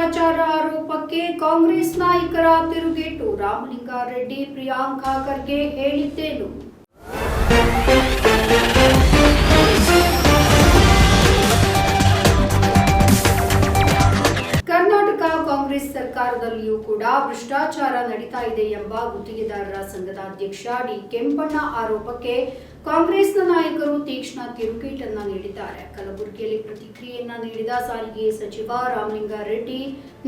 ಭ್ರಷ್ಟಾಚಾರ ಆರೋಪಕ್ಕೆ ಕಾಂಗ್ರೆಸ್ ನಾಯಕರ ತಿರುಗೇಟು. ರಾಮಲಿಂಗಾರೆಡ್ಡಿ ಪ್ರಿಯಾಂಕಾ ಖರ್ಗೆ ಹೇಳಿದ್ದೇನು? ಕಾಂಗ್ರೆಸ್ ಸರ್ಕಾರದಲ್ಲಿಯೂ ಕೂಡ ಭ್ರಷ್ಟಾಚಾರ ನಡೀತಾ ಇದೆ ಎಂಬ ಗುತ್ತಿಗೆದಾರರ ಸಂಘದ ಅಧ್ಯಕ್ಷ ಡಿ ಕೆಂಪಣ್ಣ ಆರೋಪಕ್ಕೆ ಕಾಂಗ್ರೆಸ್ನ ನಾಯಕರು ತೀಕ್ಷ್ಣ ತಿರುಗೇಟನ್ನ ನೀಡಿದ್ದಾರೆ. ಕಲಬುರಗಿಯಲ್ಲಿ ಪ್ರತಿಕ್ರಿಯೆಯನ್ನ ನೀಡಿದ ಸಾರಿಗೆ ಸಚಿವ ರಾಮಲಿಂಗಾರೆಡ್ಡಿ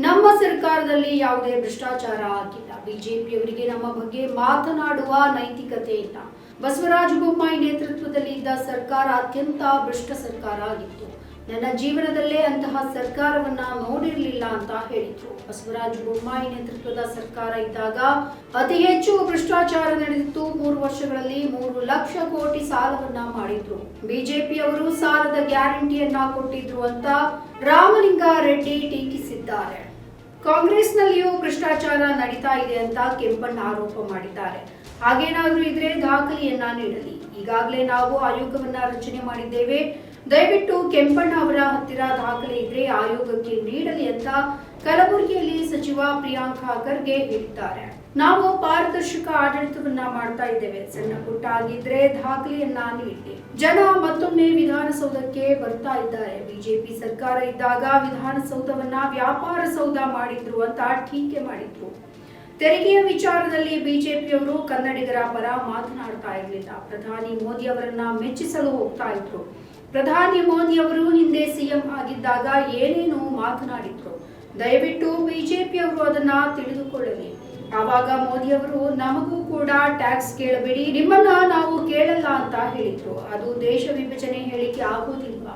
ನಮ್ಮ ಸರ್ಕಾರದಲ್ಲಿ ಯಾವುದೇ ಭ್ರಷ್ಟಾಚಾರ ಆಗಿಲ್ಲ. ಬಿಜೆಪಿಯವರಿಗೆ ನಮ್ಮ ಬಗ್ಗೆ ಮಾತನಾಡುವ ನೈತಿಕತೆ ಇಲ್ಲ ಬಸವರಾಜ ಬೊಮ್ಮಾಯಿ ನೇತೃತ್ವದಲ್ಲಿ ಇದ್ದ ಸರ್ಕಾರ ಅತ್ಯಂತ ಭ್ರಷ್ಟ ಸರ್ಕಾರ ಆಗಿತ್ತು. ನನ್ನ ಜೀವನದಲ್ಲೇ ಅಂತಹ ಸರ್ಕಾರವನ್ನ ನೋಡಿರಲಿಲ್ಲ ಅಂತ ಹೇಳಿದ್ರು. ಬಸವರಾಜ ಬೊಮ್ಮಾಯಿ ನೇತೃತ್ವದ ಸರ್ಕಾರ ಇದ್ದಾಗ ಅತಿ ಹೆಚ್ಚು ಭ್ರಷ್ಟಾಚಾರ ನಡೆದಿತ್ತು. ಮೂರು ವರ್ಷಗಳಲ್ಲಿ ಮೂರು ಲಕ್ಷ ಕೋಟಿ ಸಾಲವನ್ನ ಮಾಡಿದ್ರು. ಬಿಜೆಪಿಯವರು ಸಾಲದ ಗ್ಯಾರಂಟಿಯನ್ನ ಕೊಟ್ಟಿದ್ರು ಅಂತ ರಾಮಲಿಂಗಾರೆಡ್ಡಿ ಟೀಕಿಸಿದ್ದಾರೆ. ಕಾಂಗ್ರೆಸ್ನಲ್ಲಿಯೂ ಭ್ರಷ್ಟಾಚಾರ ನಡೀತಾ ಇದೆ ಅಂತ ಕೆಂಪಣ್ಣ ಆರೋಪ ಮಾಡಿದ್ದಾರೆ. ಹಾಗೇನಾದ್ರೂ ಇದ್ರೆ ದಾಖಲೆಯನ್ನ ನೀಡಲಿ. ಈಗಾಗಲೇ ನಾವು ಆಯೋಗವನ್ನ ರಚನೆ ಮಾಡಿದ್ದೇವೆ. ದಯವಿಟ್ಟು ಕೆಂಪಣ್ಣ ಅವರ ಹತ್ತಿರ ದಾಖಲೆ ಇದ್ರೆ ಆಯೋಗಕ್ಕೆ ನೀಡಲಿ ಅಂತ ಕಲಬುರಗಿಯಲ್ಲಿ ಸಚಿವ ಪ್ರಿಯಾಂಕಾ ಖರ್ಗೆ ಹೇಳಿದ್ದಾರೆ. ನಾವು ಪಾರದರ್ಶಕ ಆಡಳಿತವನ್ನ ಮಾಡ್ತಾ ಇದ್ದೇವೆ. ಸಣ್ಣ ಪುಟ್ಟ ಆಗಿದ್ರೆ ದಾಖಲೆಯನ್ನ ನೀಡಿ ಜನ ಮತ್ತೊಮ್ಮೆ ವಿಧಾನಸೌಧಕ್ಕೆ ಬರ್ತಾ ಇದ್ದಾರೆ. ಬಿಜೆಪಿ ಸರ್ಕಾರ ಇದ್ದಾಗ ವಿಧಾನಸೌಧವನ್ನ ವ್ಯಾಪಾರ ಸೌಧ ಮಾಡಿದ್ರು ಅಂತ ಟೀಕೆ ಮಾಡಿದ್ರು. ತೆರಿಗೆಯ ವಿಚಾರದಲ್ಲಿ ಬಿಜೆಪಿಯವರು ಕನ್ನಡಿಗರ ಪರ ಮಾತನಾಡ್ತಾ ಇರಲಿಲ್ಲ. ಪ್ರಧಾನಿ ಮೋದಿ ಅವರನ್ನ ಮೆಚ್ಚಿಸಲು ಹೋಗ್ತಾ ಇದ್ರು. ಪ್ರಧಾನಿ ಮೋದಿ ಅವರು ಹಿಂದೆ ಸಿಎಂ ಆಗಿದ್ದಾಗ ಏನೇನು ಮಾತನಾಡಿದ್ರು. ದಯವಿಟ್ಟು ಬಿಜೆಪಿಯವರು ಅದನ್ನ ತಿಳಿದುಕೊಳ್ಳಲಿ. ಆವಾಗ ಮೋದಿ ಅವರು, ನಮಗೂ ಕೂಡ ಟ್ಯಾಕ್ಸ್ ಕೇಳಬೇಡಿ, ನಿಮ್ಮನ್ನ ನಾವು ಕೇಳಲ್ಲ ಅಂತ ಹೇಳಿದ್ರು. ಅದು ದೇಶ ವಿಭಜನೆ ಹೇಳಿಕೆ ಆಗೋದಿಲ್ವಾ?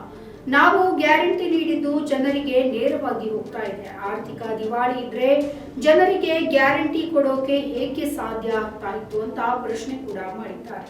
ನಾವು ಗ್ಯಾರಂಟಿ ನೀಡಿದ್ದು ಜನರಿಗೆ ನೇರವಾಗಿ ಹೋಗ್ತಾ ಇದೆ. ಆರ್ಥಿಕ ದಿವಾಳಿ ಇದ್ರೆ ಜನರಿಗೆ ಗ್ಯಾರಂಟಿ ಕೊಡೋಕೆ ಏಕೆ ಸಾಧ್ಯ ಆಗ್ತಾ ಇತ್ತು ಅಂತ ಪ್ರಶ್ನೆ ಕೂಡ ಮಾಡಿದ್ದಾರೆ.